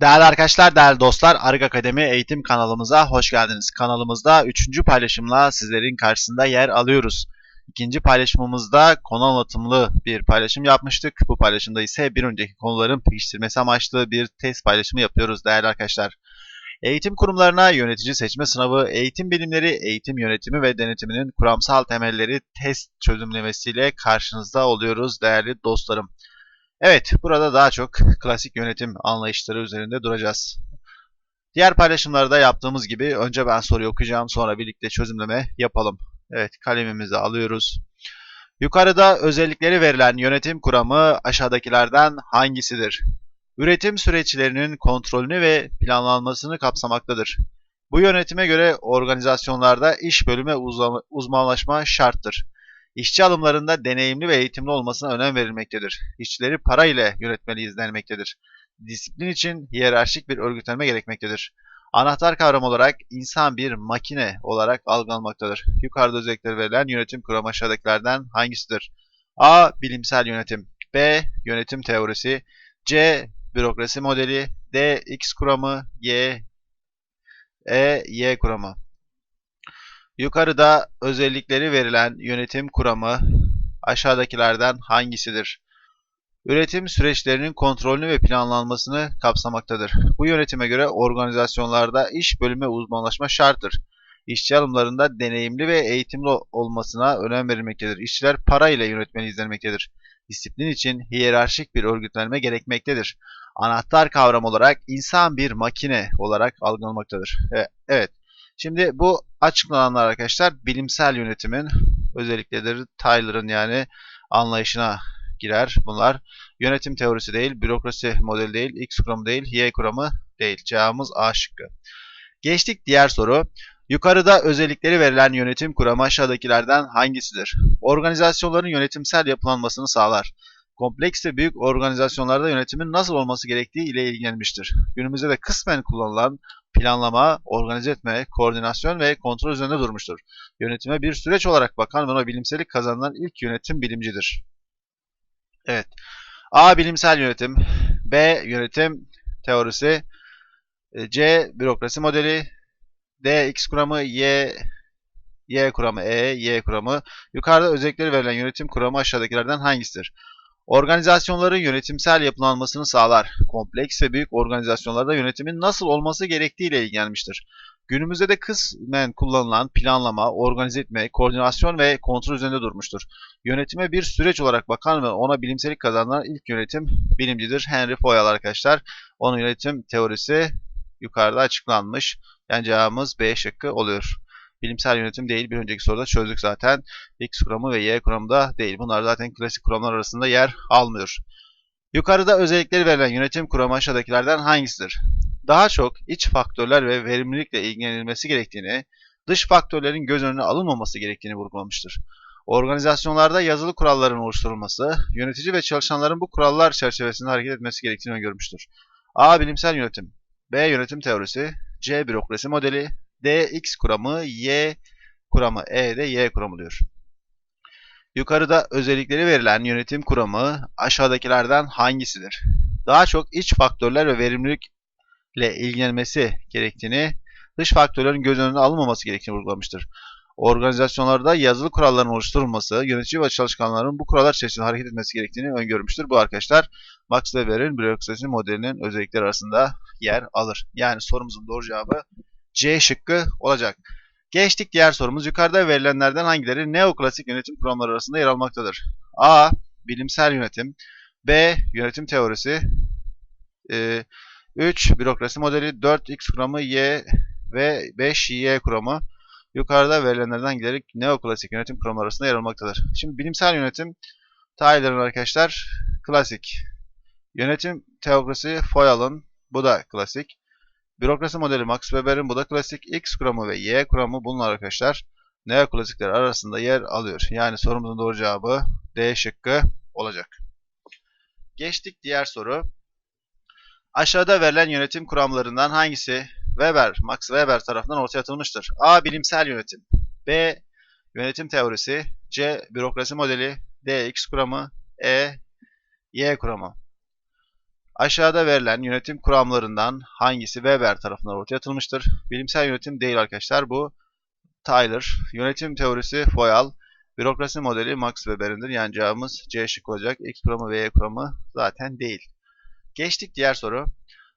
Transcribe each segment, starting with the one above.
Değerli arkadaşlar, değerli dostlar, Arık Akademi eğitim kanalımıza hoş geldiniz. Kanalımızda 3. paylaşımla sizlerin karşısında yer alıyoruz. İkinci paylaşımımızda konu anlatımlı bir paylaşım yapmıştık. Bu paylaşımda ise bir önceki konuların pekiştirmesi amaçlı bir test paylaşımı yapıyoruz değerli arkadaşlar. Eğitim kurumlarına yönetici seçme sınavı, eğitim bilimleri, eğitim yönetimi ve denetiminin kuramsal temelleri test çözümlemesiyle karşınızda oluyoruz değerli dostlarım. Evet, burada daha çok klasik yönetim anlayışları üzerinde duracağız. Diğer paylaşımlarda yaptığımız gibi önce ben soruyu okuyacağım, sonra birlikte çözümleme yapalım. Evet, kalemimizi alıyoruz. Yukarıda özellikleri verilen yönetim kuramı aşağıdakilerden hangisidir? Üretim süreçlerinin kontrolünü ve planlanmasını kapsamaktadır. Bu yönetime göre organizasyonlarda iş bölümü uzmanlaşma şarttır. İşçi alımlarında deneyimli ve eğitimli olmasına önem verilmektedir. İşçileri para ile yönetmeliyiz denmektedir. Disiplin için hiyerarşik bir örgütlenme gerekmektedir. Anahtar kavram olarak insan bir makine olarak algılanmaktadır. Yukarıda özellikleri verilen yönetim kuramı aşağıdakilerden hangisidir? A. Bilimsel yönetim B. Yönetim teorisi C. Bürokrasi modeli D. X kuramı Y. E. Y kuramı Yukarıda özellikleri verilen yönetim kuramı aşağıdakilerden hangisidir? Üretim süreçlerinin kontrolünü ve planlanmasını kapsamaktadır. Bu yönetime göre organizasyonlarda iş bölümü uzmanlaşma şarttır. İşçi alımlarında deneyimli ve eğitimli olmasına önem verilmektedir. İşçiler para ile yönetmeni izlenmektedir. Disiplin için hiyerarşik bir örgütlenme gerekmektedir. Anahtar kavram olarak insan bir makine olarak algılanmaktadır. Evet, Şimdi bu açıklananlar arkadaşlar bilimsel yönetimin özellikleri Tyler'ın yani anlayışına girer bunlar. Yönetim teorisi değil, bürokrasi modeli değil, X kuramı değil, Y kuramı değil. Cevabımız A şıkkı. Geçtik diğer soru. Yukarıda özellikleri verilen yönetim kuramı aşağıdakilerden hangisidir? Organizasyonların yönetimsel yapılanmasını sağlar. Kompleks ve büyük organizasyonlarda yönetimin nasıl olması gerektiği ile ilgilenmiştir. Günümüzde de kısmen kullanılan planlama, organize etme, koordinasyon ve kontrol üzerinde durmuştur. Yönetime bir süreç olarak bakan ona bilimsellik kazanılan ilk yönetim bilimcidir. Evet. A. Bilimsel yönetim. B. Yönetim teorisi. E, C. Bürokrasi modeli. D. X kuramı. Y. Y kuramı. E. Y kuramı. Yukarıda özellikleri verilen yönetim kuramı aşağıdakilerden hangisidir? Organizasyonların yönetimsel yapılanmasını sağlar. Kompleks ve büyük organizasyonlarda yönetimin nasıl olması gerektiği ile ilgilenmiştir. Günümüzde de kısmen kullanılan planlama, organize etme, koordinasyon ve kontrol üzerinde durmuştur. Yönetime bir süreç olarak bakan ve ona bilimsellik kazanan ilk yönetim bilimcidir. Henry Fayol arkadaşlar. Onun yönetim teorisi yukarıda açıklanmış. Yani cevabımız B şıkkı oluyor bilimsel yönetim değil. Bir önceki soruda çözdük zaten. X kuramı ve Y kuramı da değil. Bunlar zaten klasik kuramlar arasında yer almıyor. Yukarıda özellikleri verilen yönetim kuramı aşağıdakilerden hangisidir? Daha çok iç faktörler ve verimlilikle ilgilenilmesi gerektiğini, dış faktörlerin göz önüne alınmaması gerektiğini vurgulamıştır. Organizasyonlarda yazılı kuralların oluşturulması, yönetici ve çalışanların bu kurallar çerçevesinde hareket etmesi gerektiğini öngörmüştür. A. Bilimsel yönetim B. Yönetim teorisi C. Bürokrasi modeli D x kuramı, y kuramı, e de y kuramı diyor. Yukarıda özellikleri verilen yönetim kuramı aşağıdakilerden hangisidir? Daha çok iç faktörler ve verimlilikle ilgilenmesi gerektiğini, dış faktörlerin göz önüne alınmaması gerektiğini vurgulamıştır. Organizasyonlarda yazılı kuralların oluşturulması, yönetici ve çalışkanların bu kurallar içerisinde hareket etmesi gerektiğini öngörmüştür. Bu arkadaşlar Max Weber'in bürokrasi modelinin özellikleri arasında yer alır. Yani sorumuzun doğru cevabı C şıkkı olacak. Geçtik diğer sorumuz. Yukarıda verilenlerden hangileri neoklasik yönetim kuramları arasında yer almaktadır? A. Bilimsel yönetim. B. Yönetim teorisi. 3. E, bürokrasi modeli. 4. X kuramı. Y ve 5. Y kuramı. Yukarıda verilenlerden hangileri neoklasik yönetim kuramları arasında yer almaktadır? Şimdi bilimsel yönetim Tyler'ın arkadaşlar klasik. Yönetim teorisi Foyal'ın bu da klasik. Bürokrasi modeli Max Weber'in bu da klasik X kuramı ve Y kuramı bunlar arkadaşlar neoklasikler arasında yer alıyor. Yani sorumuzun doğru cevabı D şıkkı olacak. Geçtik diğer soru. Aşağıda verilen yönetim kuramlarından hangisi Weber, Max Weber tarafından ortaya atılmıştır? A. Bilimsel yönetim. B. Yönetim teorisi. C. Bürokrasi modeli. D. X kuramı. E. Y kuramı. Aşağıda verilen yönetim kuramlarından hangisi Weber tarafından ortaya atılmıştır? Bilimsel yönetim değil arkadaşlar. Bu Tyler. Yönetim teorisi Foyal. Bürokrasi modeli Max Weber'indir. Yani cevabımız C şık olacak. X kuramı ve Y kuramı zaten değil. Geçtik diğer soru.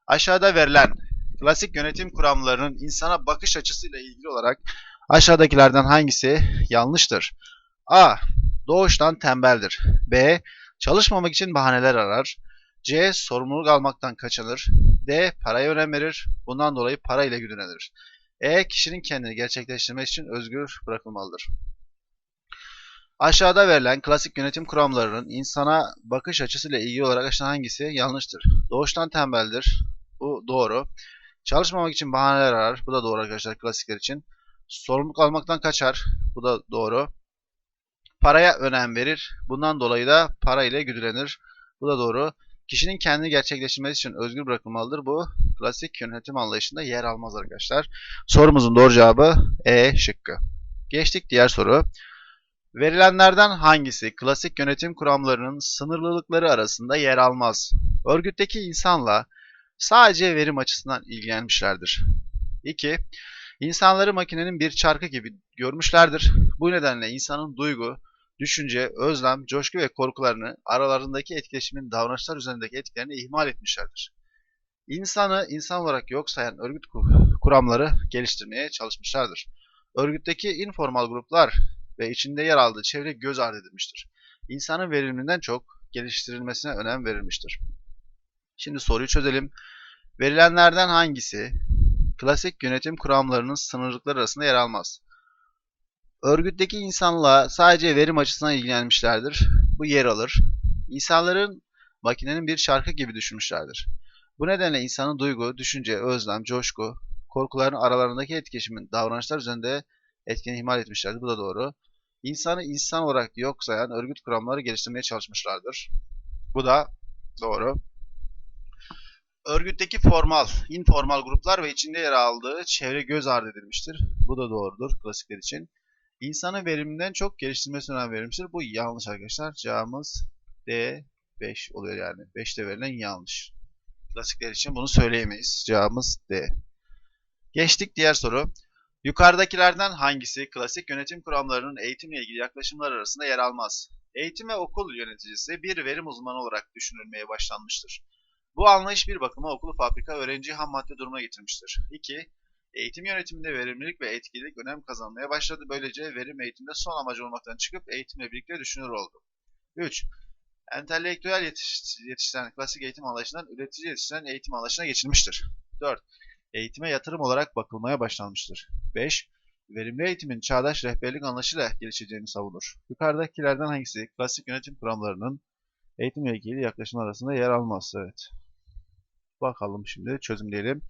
Aşağıda verilen klasik yönetim kuramlarının insana bakış açısıyla ilgili olarak aşağıdakilerden hangisi yanlıştır? A. Doğuştan tembeldir. B. Çalışmamak için bahaneler arar. C. Sorumluluk almaktan kaçınır. D. Paraya önem verir. Bundan dolayı parayla güdünlenir. E. Kişinin kendini gerçekleştirmek için özgür bırakılmalıdır. Aşağıda verilen klasik yönetim kuramlarının insana bakış açısıyla ilgili olarak aşağıdan hangisi yanlıştır? Doğuştan tembeldir. Bu doğru. Çalışmamak için bahaneler arar. Bu da doğru arkadaşlar klasikler için. Sorumluluk almaktan kaçar. Bu da doğru. Paraya önem verir. Bundan dolayı da para ile güdülenir. Bu da doğru. Kişinin kendini gerçekleştirmesi için özgür bırakılmalıdır. Bu klasik yönetim anlayışında yer almaz arkadaşlar. Sorumuzun doğru cevabı E şıkkı. Geçtik diğer soru. Verilenlerden hangisi klasik yönetim kuramlarının sınırlılıkları arasında yer almaz? Örgütteki insanla sadece verim açısından ilgilenmişlerdir. 2. İnsanları makinenin bir çarkı gibi görmüşlerdir. Bu nedenle insanın duygu, düşünce, özlem, coşku ve korkularını aralarındaki etkileşimin davranışlar üzerindeki etkilerini ihmal etmişlerdir. İnsanı insan olarak yok sayan örgüt kuramları geliştirmeye çalışmışlardır. Örgütteki informal gruplar ve içinde yer aldığı çevre göz ardı edilmiştir. İnsanın verimliliğinden çok geliştirilmesine önem verilmiştir. Şimdi soruyu çözelim. Verilenlerden hangisi klasik yönetim kuramlarının sınırlıkları arasında yer almaz? Örgütteki insanla sadece verim açısından ilgilenmişlerdir. Bu yer alır. İnsanların makinenin bir şarkı gibi düşünmüşlerdir. Bu nedenle insanın duygu, düşünce, özlem, coşku, korkuların aralarındaki etkileşimin davranışlar üzerinde etkini ihmal etmişlerdir. Bu da doğru. İnsanı insan olarak yok sayan örgüt kuramları geliştirmeye çalışmışlardır. Bu da doğru. Örgütteki formal, informal gruplar ve içinde yer aldığı çevre göz ardı edilmiştir. Bu da doğrudur klasikler için. İnsanı veriminden çok geliştirmesine önem verilmiştir. Bu yanlış arkadaşlar. Cevabımız D 5 oluyor yani. 5'te verilen yanlış. Klasikler için bunu söyleyemeyiz. Cevabımız D. Geçtik diğer soru. Yukarıdakilerden hangisi klasik yönetim kuramlarının eğitimle ilgili yaklaşımlar arasında yer almaz? Eğitim ve okul yöneticisi bir verim uzmanı olarak düşünülmeye başlanmıştır. Bu anlayış bir bakıma okulu fabrika öğrenci ham madde durumuna getirmiştir. 2. Eğitim yönetiminde verimlilik ve etkililik önem kazanmaya başladı. Böylece verim eğitimde son amacı olmaktan çıkıp eğitimle birlikte düşünür oldu. 3. Entelektüel yetiş yetiştiren klasik eğitim anlayışından üretici yetiştiren eğitim anlayışına geçilmiştir. 4 eğitime yatırım olarak bakılmaya başlanmıştır. 5. Verimli eğitimin çağdaş rehberlik anlayışıyla gelişeceğini savunur. Yukarıdakilerden hangisi klasik yönetim kuramlarının eğitimle ilgili yaklaşım arasında yer almaz? Evet. Bakalım şimdi çözümleyelim.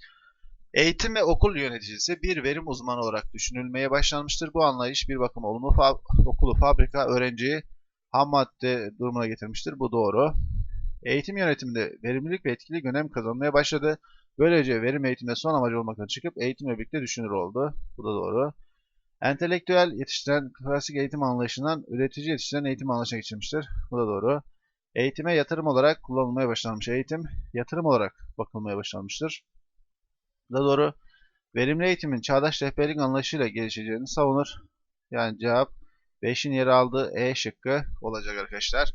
Eğitim ve okul yöneticisi bir verim uzmanı olarak düşünülmeye başlanmıştır. Bu anlayış bir bakıma olumlu fa okulu, fabrika, öğrenciyi ham madde durumuna getirmiştir. Bu doğru. Eğitim yönetiminde verimlilik ve etkilik önem kazanmaya başladı. Böylece verim eğitimde son amacı olmaktan çıkıp eğitimle birlikte düşünür oldu. Bu da doğru. Entelektüel yetiştiren klasik eğitim anlayışından üretici yetiştiren eğitim anlayışına geçirmiştir. Bu da doğru. Eğitime yatırım olarak kullanılmaya başlanmış. Eğitim yatırım olarak bakılmaya başlanmıştır. Doğru. Verimli eğitimin çağdaş rehberlik anlayışıyla gelişeceğini savunur. Yani cevap 5'in yeri aldığı E şıkkı olacak arkadaşlar.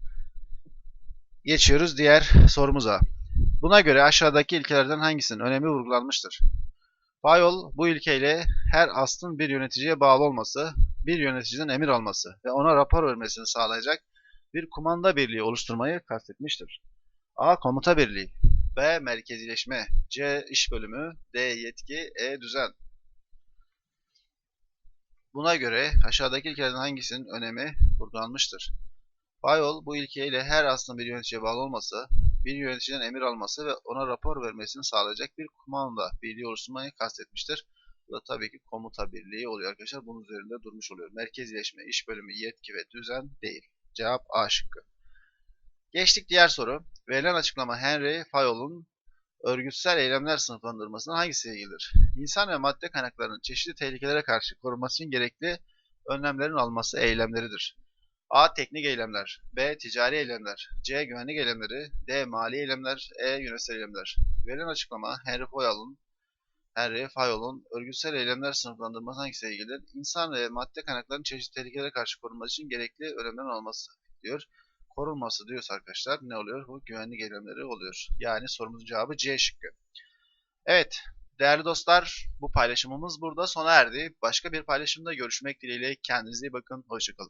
Geçiyoruz diğer sorumuza. Buna göre aşağıdaki ilkelerden hangisinin önemi vurgulanmıştır? Fayol bu ilkeyle her aslın bir yöneticiye bağlı olması, bir yöneticiden emir alması ve ona rapor vermesini sağlayacak bir kumanda birliği oluşturmayı kastetmiştir. A. Komuta birliği B. Merkezileşme C. iş bölümü D. Yetki E. Düzen Buna göre aşağıdaki ilkelerden hangisinin önemi vurgulanmıştır? Fayol bu ilkeyle her aslın bir yöneticiye bağlı olması, bir yöneticiden emir alması ve ona rapor vermesini sağlayacak bir kumanda birliği oluşturmayı kastetmiştir. Bu da tabii ki komuta birliği oluyor arkadaşlar. Bunun üzerinde durmuş oluyor. Merkezileşme, iş bölümü, yetki ve düzen değil. Cevap A şıkkı. Geçtik diğer soru. Verilen açıklama Henry Fayol'un örgütsel eylemler sınıflandırmasının hangisiyle ilgilidir? İnsan ve madde kaynaklarının çeşitli tehlikelere karşı korunması için gerekli önlemlerin alması eylemleridir. A. Teknik eylemler B. Ticari eylemler C. Güvenlik eylemleri D. Mali eylemler E. Yönetsel eylemler Verilen açıklama Henry Fayol'un Henry Fayol'un örgütsel eylemler sınıflandırması hangisiyle ilgilidir? İnsan ve madde kaynaklarının çeşitli tehlikelere karşı korunması için gerekli önlemlerin olması diyor. Korunması diyorsa arkadaşlar ne oluyor? Bu güvenlik eylemleri oluyor. Yani sorumuzun cevabı C şıkkı. Evet, değerli dostlar bu paylaşımımız burada sona erdi. Başka bir paylaşımda görüşmek dileğiyle kendinize iyi bakın. Hoşçakalın.